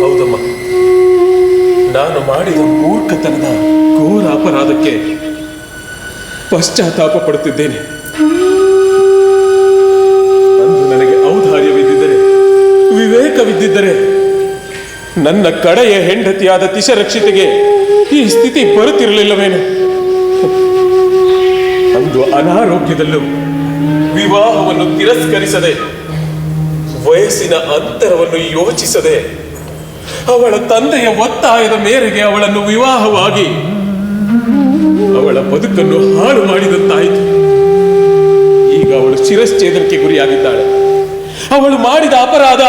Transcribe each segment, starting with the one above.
ಹೌದಮ್ಮ. ನಾನು ಮಾಡಿದ ಮೂರ್ಖತನದ ಘೋರ ಅಪರಾಧಕ್ಕೆ ಪಶ್ಚಾತ್ತಾಪ ಪಡುತ್ತಿದ್ದೇನೆ. ನನಗೆ ಔದಾರ್ಯವಿದ್ದಿದ್ದರೆ, ವಿವೇಕವಿದ್ದಿದ್ದರೆ, ನನ್ನ ಕಡೆಯ ಹೆಂಡತಿಯಾದ ತಿಶರಕ್ಷಿತೆಗೆ ಈ ಸ್ಥಿತಿ ಬರುತ್ತಿರಲಿಲ್ಲವೇನು? ಅಂದು ಅನಾರೋಗ್ಯದಲ್ಲೂ ವಿವಾಹವನ್ನು ತಿರಸ್ಕರಿಸದೆ ವಯಸ್ಸಿನ ಅಂತರವನ್ನು ಯೋಚಿಸದೆ ಅವಳ ತಂದೆಯ ಒತ್ತಾಯದ ಮೇರೆಗೆ ಅವಳನ್ನು ವಿವಾಹವಾಗಿ ಅವಳ ಬದುಕನ್ನು ಹಾಳು ಮಾಡಿದಂತಾಯಿತು. ಈಗ ಅವಳು ಶಿರಶ್ಚೇದನಕ್ಕೆ ಗುರಿಯಾಗಿದ್ದಾಳೆ. ಅವಳು ಮಾಡಿದ ಅಪರಾಧ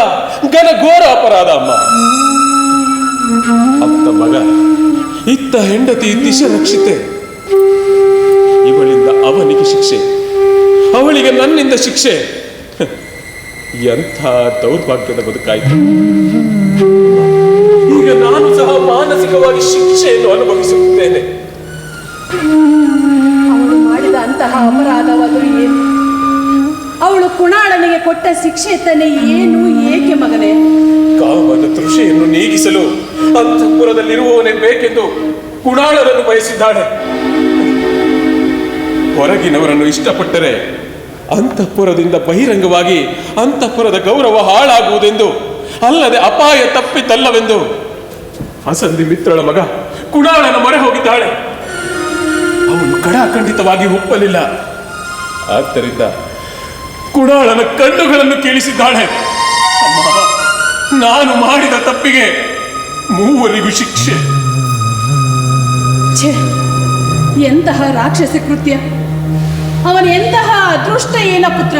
ಘನಘೋರ ಅಪರಾಧ ಅಮ್ಮ. ಅತ್ತ ಮಗ, ಇತ್ತ ಹೆಂಡತಿ ದಿಶರಕ್ಷಿತೆ ಇವಳಿಂದ ಅವನಿಗೆ ಶಿಕ್ಷೆ, ಅವಳಿಗೆ ನನ್ನಿಂದ ಶಿಕ್ಷೆ. ಎಂಥ ದೌರ್ಭಾಗ್ಯದ ಬದುಕಾಯಿತು. ಈಗ ನಾನು ಸಹ ಮಾನಸಿಕವಾಗಿ ಶಿಕ್ಷೆಯನ್ನು ಅನುಭವಿಸುತ್ತೇನೆ. ಅವಳು ಮಾಡಿದ ಅಂತಹ ಅಪರಾಧವಾದರೂ ಏನು? ಅವಳು ಕುಣಾಳನಿಗೆ ಕೊಟ್ಟ ಶಿಕ್ಷೆ ತನೆ ಏನು ಏಕೆ ಮಗನೇ? ಕಾಮದ ತೃಷೆಯನ್ನು ನೀಗಿಸಲು ಅಂತಃಪುರದಲ್ಲಿರುವವನೇ ಬೇಕೆಂದು ಕುಣಾಳರನ್ನು ಬಯಸಿದ್ದಾಳೆ. ಹೊರಗಿನವರನ್ನು ಇಷ್ಟಪಟ್ಟರೆ ಅಂತಃಪುರದಿಂದ ಬಹಿರಂಗವಾಗಿ ಅಂತಃಪುರದ ಗೌರವ ಹಾಳಾಗುವುದೆಂದು, ಅಲ್ಲದೆ ಅಪಾಯ ತಪ್ಪಿತಲ್ಲವೆಂದು. ಹಸಂದಿ ಮಿತ್ರಳ ಮಗ ಕುಡಾಳನ ಮೊರೆ ಹೋಗಿದ್ದಾಳೆ. ಅವನು ಕಡಾಖಂಡಿತವಾಗಿ ಒಪ್ಪಲಿಲ್ಲ. ಆದ್ದರಿಂದ ಕುಡಾಳನ ಕಣ್ಣುಗಳನ್ನು ಕೇಳಿಸಿದ್ದಾಳೆ. ನಾನು ಮಾಡಿದ ತಪ್ಪಿಗೆ ಮೂವರಿಗೂ ಶಿಕ್ಷೆ. ಎಂತಹ ರಾಕ್ಷಸಿ ಕೃತ್ಯ. ಅವನ ಎಂತಹ ಅದೃಷ್ಟ ಏನ ಪುತ್ರ?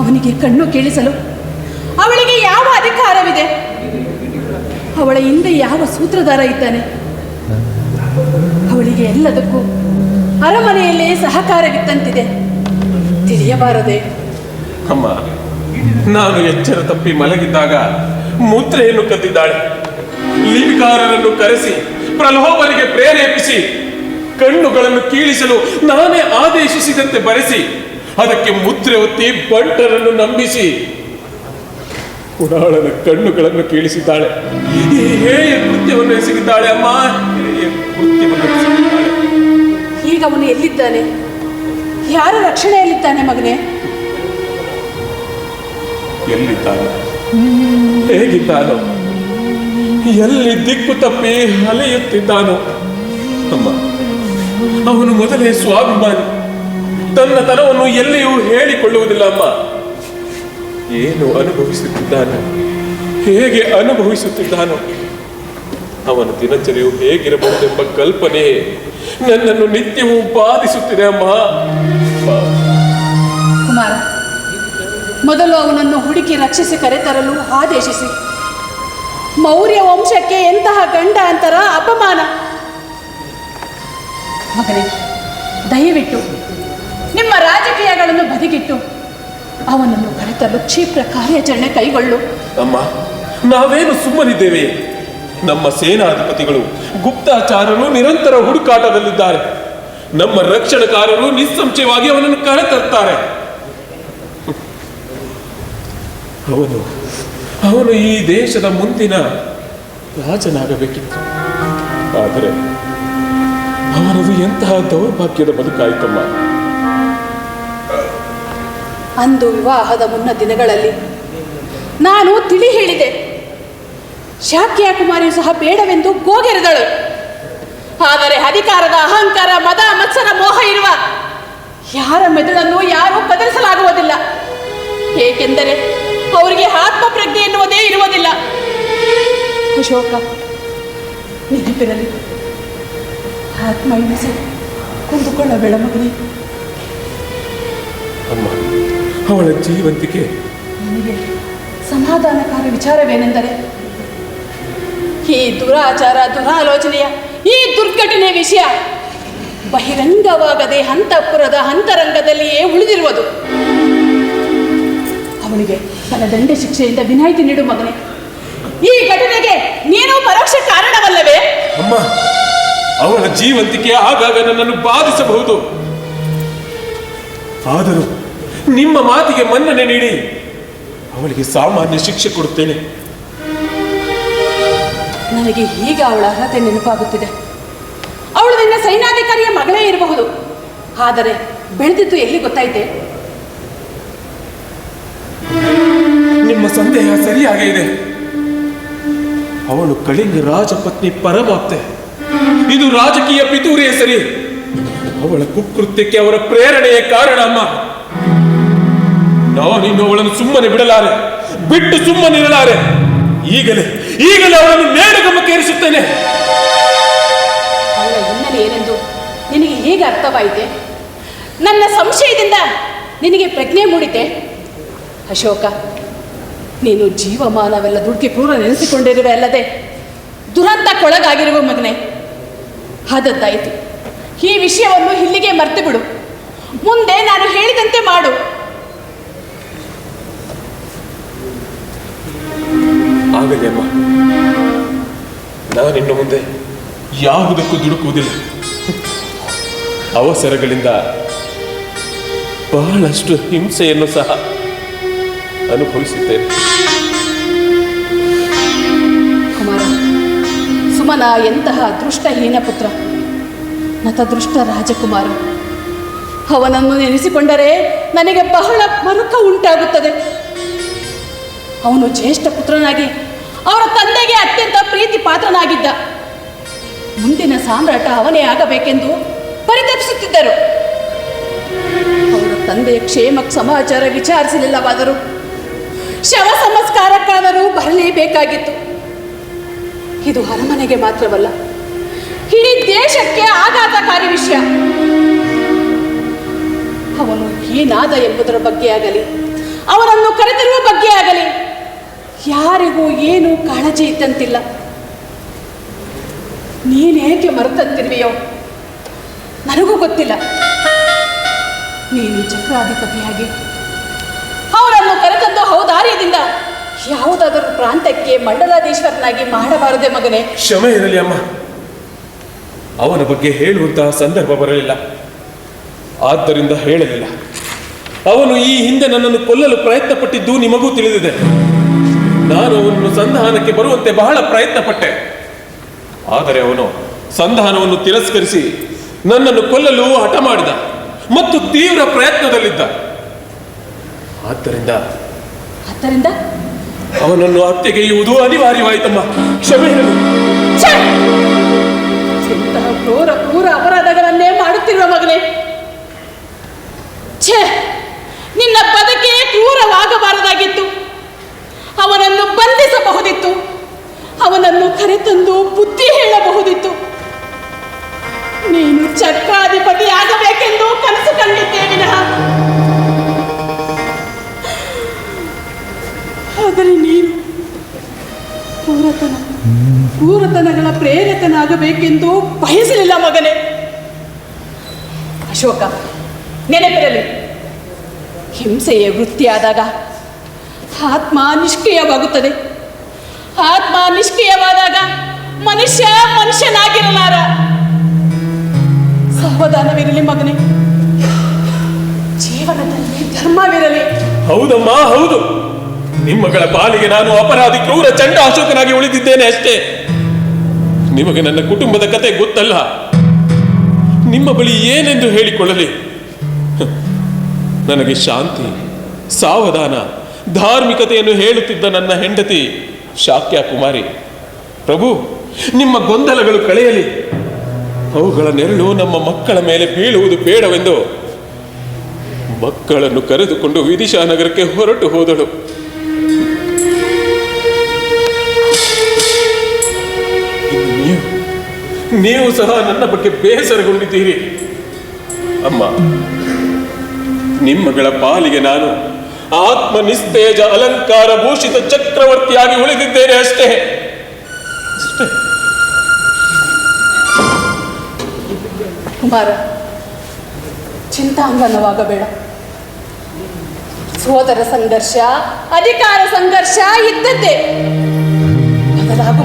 ಅವನಿಗೆ ಕಣ್ಣು ಕೇಳಿಸಲು ಅವಳಿಗೆ ಯಾವ ಅಧಿಕಾರವಿದೆ? ಅವಳ ಹಿಂದೆ ಯಾವ ಸೂತ್ರಧಾರ ಇದ್ದಾನೆ? ಅವಳಿಗೆ ಎಲ್ಲದಕ್ಕೂ ಅರಮನೆಯಲ್ಲೇ ಸಹಕಾರವಿತ್ತಂತಿದೆ ತಿಳಿಯಬಾರದೆ. ಅಮ್ಮ, ನಾನು ಎಚ್ಚರ ತಪ್ಪಿ ಮಲಗಿದ್ದಾಗ ಮೂತ್ರೆಯನ್ನು ಕದ್ದಿದ್ದಾಳೆ. ಲಿಪಿಕಾರರನ್ನು ಕರೆಸಿ ಪ್ರಲೋಭನಿಗೆ ಪ್ರೇರೇಪಿಸಿ ಕಣ್ಣುಗಳನ್ನು ಕೀಳಿಸಲು ನಾನೇ ಆದೇಶಿಸಿದಂತೆ ಬರೆಸಿ. ಅದಕ್ಕೆ ಮುದ್ರೆ ಒತ್ತಿ ಬಂಟರನ್ನು ನಂಬಿಸಿ. ಕುಡಾಳನ ಕಣ್ಣುಗಳನ್ನು ಕೀಳಿಸಿದ್ದಾಳೆ. ಹೇಯ ಕೃತ್ಯವನ್ನು ಎಸಗಿದ್ದಾಳೆ ಅಮ್ಮ. ಕೃತ್ಯವನ್ನು ಈಗ ಅವನು ಎಲ್ಲಿದ್ದಾನೆ? ಯಾರ ರಕ್ಷಣೆಯಲ್ಲಿದ್ದಾನೆ ಮಗನೇ? ಎಲ್ಲಿದ್ದಾನೆ? ಹೇಗಿದ್ದಾನೋ? ಎಲ್ಲಿ ದಿಕ್ಕು ತಪ್ಪಿ ಅಲೆಯುತ್ತಿದ್ದಾನೋ? ಅಮ್ಮ ಅವನು ಮೊದಲೇ ಸ್ವಾಭಿಮಾನಿ. ತನ್ನ ತನವನ್ನು ಎಲ್ಲಿಯೂ ಹೇಳಿಕೊಳ್ಳುವುದಿಲ್ಲ, ಅಮ್ಮ. ಏನು ಅನುಭವಿಸುತ್ತಿದ್ದಾನೆ? ಹೇಗೆ ಅನುಭವಿಸುತ್ತಿದ್ದಾನೋ? ಅವನ ದಿನಚರಿಯು ಹೇಗಿರಬಹುದೆಂಬ ಕಲ್ಪನೆ ನನ್ನನ್ನು ನಿತ್ಯವೂ ಬಾಧಿಸುತ್ತಿದೆ, ಅಮ್ಮ. ಕುಮಾರ, ಮೊದಲು ಅವನನ್ನು ಹುಡುಕಿ ರಕ್ಷಿಸಿ ಕರೆತರಲು ಆದೇಶಿಸಿ. ಮೌರ್ಯ ವಂಶಕ್ಕೆ ಎಂತಹ ಗಂಡಾಂತರ ಅಪಮಾನ. ಮಗನೇ, ದಯವಿಟ್ಟು ನಿಮ್ಮ ರಾಜಕೀಯಗಳನ್ನು ಬದಿಗಿಟ್ಟು ಅವನನ್ನು ಕರೆತರಲು ಕ್ಷಿಪ್ರ ಕಾರ್ಯಾಚರಣೆ ಕೈಗೊಳ್ಳು. ಅಮ್ಮ, ನಾವೇನು ಸುಮ್ಮನಿದ್ದೇವೆ? ನಮ್ಮ ಸೇನಾಧಿಪತಿಗಳು, ಗುಪ್ತಾಚಾರರು ನಿರಂತರ ಹುಡುಕಾಟದಲ್ಲಿದ್ದಾರೆ. ನಮ್ಮ ರಕ್ಷಣಕಾರರು ನಿಸ್ಸಂಶಯವಾಗಿ ಅವನನ್ನು ಕರೆತರ್ತಾರೆ. ಅವನು ಅವನು ಈ ದೇಶದ ಮುಂದಿನ ರಾಜನಾಗಬೇಕಿತ್ತು. ಆದರೆ ಅವನದು ಎಂತಹ ದೌರ್ಭಾಗ್ಯದ ಬದುಕಾಯಿತಮ್ಮ? ಅಂದು ವಿವಾಹದ ಮುನ್ನ ದಿನಗಳಲ್ಲಿ ನಾನು ತಿಳಿ ಹೇಳಿದೆ. ಶಾಕ್ಯ ಕುಮಾರಿಯು ಸಹ ಬೇಡವೆಂದು ಗೋಗೆರೆದಳು. ಆದರೆ ಅಧಿಕಾರದ ಅಹಂಕಾರ, ಮದ ಮತ್ಸರ ಮೋಹ ಇರುವ ಯಾರ ಮೆದುಳನ್ನು ಯಾರೂ ಬದಲಿಸಲಾಗುವುದಿಲ್ಲ ಏಕೆಂದರೆ ಅವರಿಗೆ ಆತ್ಮಪ್ರಜ್ಞೆ ಎನ್ನುವುದೇ ಇರುವುದಿಲ್ಲ. ಅಶೋಕ ನೆನಪಿರಲಿ ಆತ್ಮ ಹಿಂಸೆ ಕುಂದುಕೊಳ್ಳಬೇಡ ಮಗನೇ. ಅಮ್ಮ ಅವಳ ಜೀವಂತಿಕೆ. ನನಗೆ ಸಮಾಧಾನಕಾರಿ ವಿಚಾರವೇನೆಂದರೆ ಈ ದುರಾಚಾರ ದುರಾಲೋಚನೆಯ ಈ ದುರ್ಘಟನೆ ವಿಷಯ ಬಹಿರಂಗವಾಗದೆ ಹಂತಪುರದ ಹಂತರಂಗದಲ್ಲಿಯೇ ಉಳಿದಿರುವುದು. ಅವನಿಗೆ ತನ್ನ ದಂಡ ಶಿಕ್ಷೆಯಿಂದ ವಿನಾಯಿತಿ ನೀಡು ಮಗನೇ. ಈ ಘಟನೆಗೆ ನೀನು ಪರೋಕ್ಷ ಕಾರಣವಲ್ಲವೇ? ಅಮ್ಮ ಅವಳ ಜೀವಂತಿಕೆ ಆಗಾಗ ನನ್ನನ್ನು ಬಾಧಿಸಬಹುದು. ಆದರೂ ನಿಮ್ಮ ಮಾತಿಗೆ ಮನ್ನಣೆ ನೀಡಿ ಅವಳಿಗೆ ಸಾಮಾನ್ಯ ಶಿಕ್ಷೆ ಕೊಡುತ್ತೇನೆ. ನನಗೆ ಈಗ ಅವಳ ಅರ್ಹತೆ ನೆನಪಾಗುತ್ತಿದೆ. ಅವಳು ನಿನ್ನ ಸೈನ್ಯಾಧಿಕಾರಿಯ ಮಗಳೇ ಇರಬಹುದು. ಆದರೆ ಬೆಳೆದಿದ್ದು ಎಲ್ಲಿ ಗೊತ್ತಾಯ್ತೆ? ನಿಮ್ಮ ಸಂದೇಹ ಸರಿಯಾಗೇ ಇದೆ. ಅವಳು ಕಳಿಂಗ ರಾಜಪತ್ನಿ ಪರಮಾಪ್ತೆ. ಇದು ರಾಜಕೀಯ ಪಿತೂರಿಯ ಸರಿ ಅವಳ ಕುಕೃತ್ಯಕ್ಕೆ ಅವರ ಪ್ರೇರಣೆಯೇ ಕಾರಣ ಅಮ್ಮ. ನಾನಿನ್ನು ಅವಳನ್ನು ಸುಮ್ಮನೆ ಬಿಡಲಾರೆ. ಬಿಟ್ಟು ಸುಮ್ಮನೆ ಇರಲಾರೆ. ಈಗಲೇ ಈಗಲೇ ಅವಳನ್ನು ನೇಣಗಮಕ್ಕೇರಿಸುತ್ತೇನೆ ಅವಳ ಹಿನ್ನೆಲೆ ಏನೆಂದು ನಿನಗೆ ಹೇಗೆ ಅರ್ಥವಾಯಿತೆ? ನನ್ನ ಸಂಶಯದಿಂದ ನಿನಗೆ ಪ್ರಜ್ಞೆ ಮೂಡಿತೆ? ಅಶೋಕ, ನೀನು ಜೀವಮಾನವೆಲ್ಲ ದುಡ್ಕೆ ಕ್ರೂರ ನೆನೆಸಿಕೊಂಡಿರುವೆ ಅಲ್ಲದೆ ದುರಂತಕ್ಕೊಳಗಾಗಿರುವ ಮಗನೆ. ಆದದ್ದಾಯಿತು ಈ ವಿಷಯವನ್ನು ಇಲ್ಲಿಗೆ ಮರ್ತು ಬಿಡು ಮುಂದೆ ನಾನು ಹೇಳಿದಂತೆ ಮಾಡು. ಆಗಲಿ ಅಮ್ಮ. ನಾನಿನ್ನು ಮುಂದೆ ಯಾವುದಕ್ಕೂ ದುಡುಕುವುದಿಲ್ಲ. ಅವಸರಗಳಿಂದ ಬಹಳಷ್ಟು ಹಿಂಸೆಯನ್ನು ಸಹ ಅನುಭವಿಸುತ್ತೇನೆ. ಸುಮನ ಎಂತಹ ದೃಷ್ಟಹೀನ ಪುತ್ರ? ನತದೃಷ್ಟ ರಾಜಕುಮಾರ. ಅವನನ್ನು ನೆನೆಸಿಕೊಂಡರೆ ನನಗೆ ಬಹಳ ಮರುಕ ಉಂಟಾಗುತ್ತದೆ. ಅವನು ಜ್ಯೇಷ್ಠ ಪುತ್ರನಾಗಿ ಅವರ ತಂದೆಗೆ ಅತ್ಯಂತ ಪ್ರೀತಿ ಪಾತ್ರನಾಗಿದ್ದ. ಮುಂದಿನ ಸಾಮ್ರಾಟ ಅವನೇ ಆಗಬೇಕೆಂದು ಪರಿತಪಿಸುತ್ತಿದ್ದರು. ಅವರ ತಂದೆಯ ಕ್ಷೇಮ ಸಮಾಚಾರ ವಿಚಾರಿಸಲಿಲ್ಲವಾದರೂ ಶವ ಸಂಸ್ಕಾರಕ್ಕಾದರೂ ಬರಲೇಬೇಕಾಗಿತ್ತು. ಇದು ಅರಮನೆಗೆ ಮಾತ್ರವಲ್ಲ, ಇಡೀ ದೇಶಕ್ಕೆ ಆಘಾತಕಾರಿ ವಿಷಯ. ಅವನು ಏನಾದ ಎಂಬುದರ ಬಗ್ಗೆ ಆಗಲಿ ಅವನನ್ನು ಕರೆದಿರುವ ಬಗ್ಗೆ ಆಗಲಿ, ಯಾರಿಗೂ ಏನು ಕಾಳಜಿ ಇದ್ದಂತಿಲ್ಲ. ನೀನೇಕೆ ಮರೆತಂತಿರುವೆಯೋ ನನಗೂ ಗೊತ್ತಿಲ್ಲ. ನೀನು ಚಕ್ರಾಧಿಪತಿಯಾಗಿ ಅವರನ್ನು ಕರೆತಂದು ಔದಾರ್ಯದಿಂದ ಯಾವುದಾದರೂ ಪ್ರಾಂತಕ್ಕೆ ಮಂಡಲಾಧೀಶ್ವರನಾಗಿ ಮಾಡಬಾರದೆ ಮಗನೇ. ಕ್ಷಮೆ ಇರಲಿ ಅಮ್ಮ. ಅವನ ಬಗ್ಗೆ ಹೇಳುವಂತಹ ಸಂದರ್ಭ ಬರಲಿಲ್ಲ. ಆದ್ದರಿಂದ ಹೇಳಲಿಲ್ಲ. ಅವನು ಈ ಹಿಂದೆ ನನ್ನನ್ನು ಕೊಲ್ಲಲು ಪ್ರಯತ್ನ ಪಟ್ಟಿದ್ದು ನಿಮಗೂ ತಿಳಿದಿದೆ. ನಾನು ಅವನನ್ನು ಸಂಧಾನಕ್ಕೆ ಬರುವಂತೆ ಬಹಳ ಪ್ರಯತ್ನ ಪಟ್ಟೆ ಆದರೆ ಅವನು ಸಂಧಾನವನ್ನು ತಿರಸ್ಕರಿಸಿ ನನ್ನನ್ನು ಕೊಲ್ಲಲು ಹಠ ಮಾಡಿದ ಮತ್ತು ತೀವ್ರ ಪ್ರಯತ್ನದಲ್ಲಿದ್ದ. ಆದ್ದರಿಂದ ಆದ್ದರಿಂದ ಅವನನ್ನು ಹತ್ಯೆಗೆಯುವುದು ಅನಿವಾರ್ಯವಾಯಿತಮ್ಮ. ಕ್ಷಮೆ! ಇಂತಹ ಕ್ರೂರ ಕ್ರೂರ ಅಪರಾಧಗಳನ್ನೇ ಮಾಡುತ್ತಿರುವ ಮಗನೇ. ಛೇ! ನಿನ್ನ ಬದುಕೇ ಕ್ರೂರವಾಗಬಾರದಾಗಿತ್ತು. ಅವನನ್ನು ಬಂಧಿಸಬಹುದಿತ್ತು. ಅವನನ್ನು ಕರೆತಂದು ಬುದ್ಧಿ ಹೇಳಬಹುದಿತ್ತು. ನೀನು ಚಕ್ರಾಧಿಪತಿ ಆಗಬೇಕೆಂದು ಕನಸು ಕಂಡಿದ್ದೆ. ಆದರೆ ನೀನು ಪೂರತನ. ಪೂರತನಗಳ ಪ್ರೇರಿತನಾಗಬೇಕೆಂದು ಬಯಸಲಿಲ್ಲ ಮಗನೇ. ಅಶೋಕ, ನೆನಪಿರಲಿ. ಹಿಂಸೆಯೇ ವೃತ್ತಿಯಾದಾಗ ಆತ್ಮ ನಿಷ್ಕ್ರಿಯವಾಗುತ್ತದೆ. ಆತ್ಮ ನಿಷ್ಕ್ರಿಯವಾದಾಗ ಮನುಷ್ಯ ಮನುಷ್ಯನಾಗಿರಲಾರ. ಸಾವಧಾನವಿರಲಿ ಮಗನೇ. ಜೀವನದಲ್ಲಿ ಧರ್ಮವಿರಲಿ. ಹೌದಮ್ಮ, ಹೌದು. ನಿಮ್ಮಗಳ ಪಾಲಿಗೆ ನಾನು ಅಪರಾಧಿ, ಕ್ರೂರ ಚಂಡ ಅಶೋಕನಾಗಿ ಉಳಿದಿದ್ದೇನೆ ಅಷ್ಟೇ. ನಿಮಗೆ ನನ್ನ ಕುಟುಂಬದ ಕತೆ ಗೊತ್ತಲ್ಲ. ನಿಮ್ಮ ಬಳಿ ಏನೆಂದು ಹೇಳಿಕೊಳ್ಳಲಿ? ನನಗೆ ಶಾಂತಿ, ಸಾವಧಾನ, ಧಾರ್ಮಿಕತೆಯನ್ನು ಹೇಳುತ್ತಿದ್ದ ನನ್ನ ಹೆಂಡತಿ ಶಾಕ್ಯ ಕುಮಾರಿ. ಪ್ರಭು, ನಿಮ್ಮ ಗೊಂದಲಗಳು ಕಳೆಯಲಿ. ಅವುಗಳ ನೆರಳು ನಮ್ಮ ಮಕ್ಕಳ ಮೇಲೆ ಬೀಳುವುದು ಬೇಡವೆಂದು ಮಕ್ಕಳನ್ನು ಕರೆದುಕೊಂಡು ವಿದಿಶಾ ನಗರಕ್ಕೆ ಹೊರಟು ಹೋದಳು. ನೀವು ಸಹ ನನ್ನ ಬಗ್ಗೆ ಬೇಸರಗೊಂಡಿದ್ದೀರಿ. ಅಮ್ಮ, ನಿಮ್ಮಗಳ ಪಾಲಿಗೆ ನಾನು ಆತ್ಮ ನಿಸ್ತೇಜ ಅಲಂಕಾರ ಭೂಷಿತ ಚಕ್ರವರ್ತಿಯಾಗಿ ಉಳಿದಿದ್ದೇನೆ ಅಷ್ಟೇ. ಕುಮಾರ, ಚಿಂತಾಂಗನವಾಗಬೇಡ. ಸೋದರ ಸಂಘರ್ಷ, ಅಧಿಕಾರ ಸಂಘರ್ಷ ಇದ್ದದ್ದೇ. ಬದಲಾಗು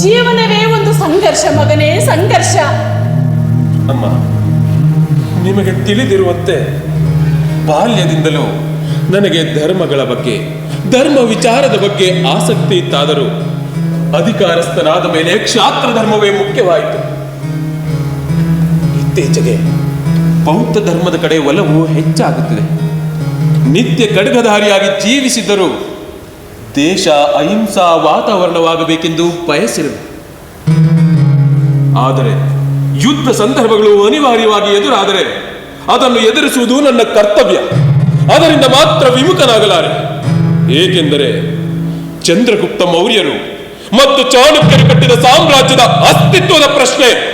ಜೀವನವೇ ಒಂದು ಸಂಘರ್ಷ ಮಗನೇ, ಸಂಘರ್ಷ. ಅಮ್ಮ, ನಿಮಗೆ ತಿಳಿದಿರುವಂತೆ ಬಾಲ್ಯದಿಂದಲೂ ನನಗೆ ಧರ್ಮಗಳ ಬಗ್ಗೆ, ಧರ್ಮ ವಿಚಾರದ ಬಗ್ಗೆ ಆಸಕ್ತಿ ಇತ್ತಾದರೂ ಅಧಿಕಾರಸ್ಥನಾದ ಮೇಲೆ ಕ್ಷಾತ್ರ ಧರ್ಮವೇ ಮುಖ್ಯವಾಯಿತು. ಇತ್ತೀಚೆಗೆ ಬೌದ್ಧ ಧರ್ಮದ ಕಡೆ ಒಲವು ಹೆಚ್ಚಾಗುತ್ತಿದೆ. ನಿತ್ಯ ಖಡ್ಗಧಾರಿಯಾಗಿ ಜೀವಿಸಿದ್ದರೂ ದೇಶ ಅಹಿಂಸಾ ವಾತಾವರಣವಾಗಬೇಕೆಂದು ಬಯಸಿರುವೆ ಆದರೆ ಯುದ್ಧ ಸಂದರ್ಭಗಳು ಅನಿವಾರ್ಯವಾಗಿ ಎದುರಾದರೆ ಅದನ್ನು ಎದುರಿಸುವುದು ನನ್ನ ಕರ್ತವ್ಯ. ಅದರಿಂದ ಮಾತ್ರ ವಿಮುಖನಾಗಲಾರೆ. ಏಕೆಂದರೆ ಚಂದ್ರಗುಪ್ತ ಮೌರ್ಯರು ಮತ್ತು ಚಾಣಕ್ಯರು ಕಟ್ಟಿದ ಸಾಮ್ರಾಜ್ಯದ ಅಸ್ತಿತ್ವದ ಪ್ರಶ್ನೆ